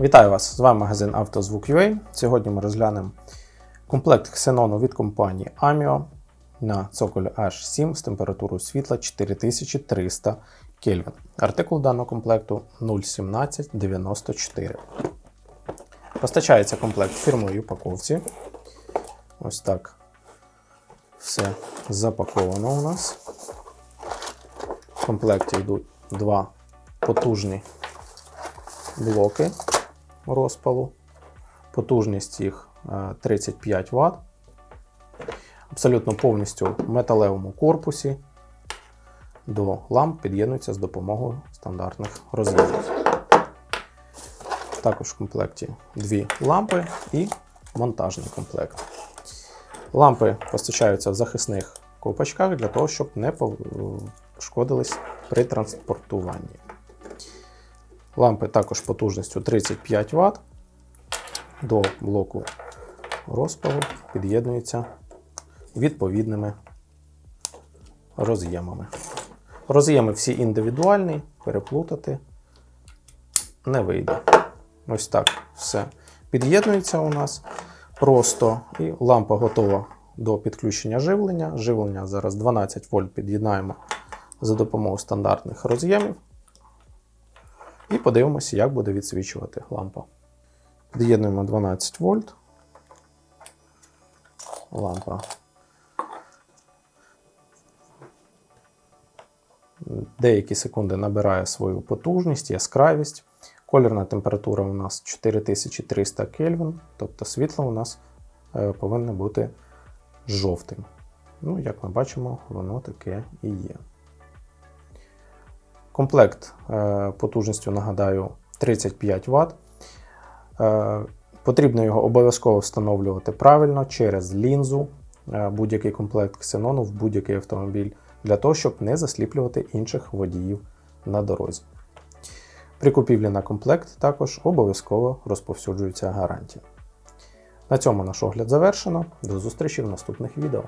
Вітаю вас! З вами магазин «Автозвук.UA». Сьогодні ми розглянемо комплект ксенону від компанії Amio на цоколі H7 з температурою світла 4300 Кельвін. Артикул даного комплекту 01794. Постачається комплект фірмовій упаковці. Ось так все запаковано у нас. В комплекті йдуть два потужні блоки розпалу. Потужність їх е, 35 Вт. Абсолютно повністю в металевому корпусі. До ламп під'єднуються з допомогою стандартних роз'ємів. Також в комплекті дві лампи і монтажний комплект. Лампи постачаються в захисних ковпачках для того, щоб не пошкодились при транспортуванні. Лампи також потужністю 35 Вт. До блоку розпалу під'єднуються відповідними роз'ємами. Роз'єми всі індивідуальні, переплутати не вийде. Ось так все під'єднується у нас просто, і лампа готова до підключення живлення. Живлення зараз 12 вольт під'єднаємо за допомогою стандартних роз'ємів. І подивимося, як буде відсвічувати лампа. Під'єднуємо 12 вольт. Лампа. Деякі секунди набирає свою потужність, яскравість. Колірна температура у нас 4300 Кельвін, тобто світло у нас е, повинно бути жовтим. Ну, як ми бачимо, воно таке і є. Комплект е, потужністю, нагадаю, 35 Вт. Е, Потрібно його обов'язково встановлювати правильно через лінзу, е, будь-який комплект ксенону в будь-який автомобіль, для того, щоб не засліплювати інших водіїв на дорозі. При купівлі на комплект також обов'язково розповсюджується гарантія. На цьому наш огляд завершено. До зустрічі в наступних відео.